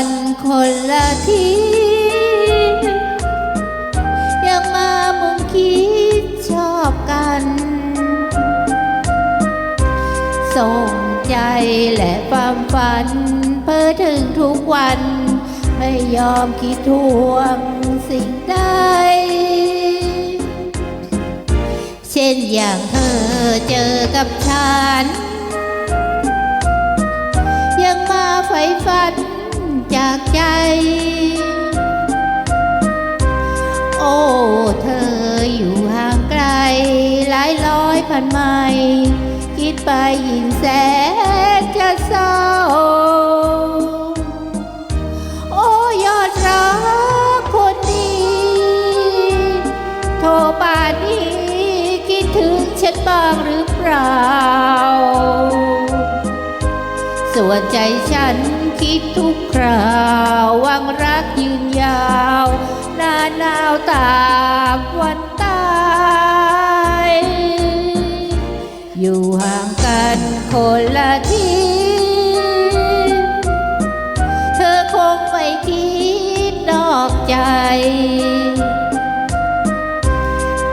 ันคนละทียังมามุงคิดชอบกัน ส่งใจและความฝัน เพื่อถึงทุกวัน ไม่ยอมคิดทวงสิ่งใดเช่นอย่างเธอเจอกับฉัน ยังมาไฟฝัน จากใจ โอ้เธออยู่ห่างไกล หลายร้อยพันไมล์คิดไปยิ่งแสนจะเศร้า โอ้ยอดรักคนดีโทรป่านนี้คิดถึงฉันบ้างหรือเปล่า ส่วนใจฉัน คิดทุกคราวหวังรักยืนยาวหน้าหนาวตามวันตายอยู่ห่างกันคนละที่เธอคงไม่คิดนอกใจ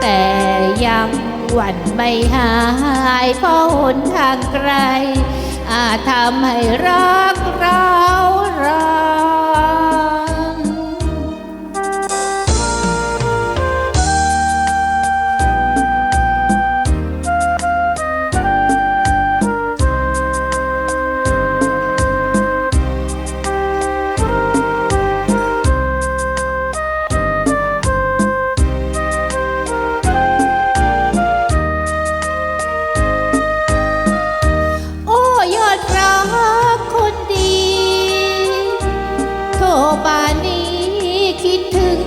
แต่ยังหวั่นไม่หายเพราะหนทางไกล อาจทำให้รักเราเรา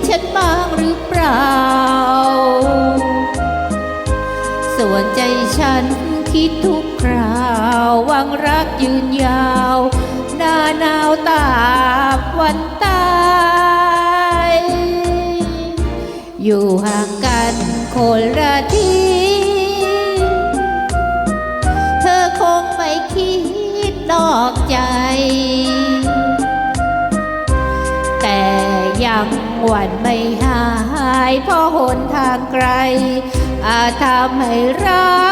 ฉันบ้างหรือเปล่า ส่วนใจฉันคิดทุกคราวหวังรักยืนยาว หน้าหนาวตาวันตายอยู่ห่างกันคนละทีเธอคงไม่คิดนอกใจ วันไม่หายเพราะหนทางไกล อาจทำให้รัก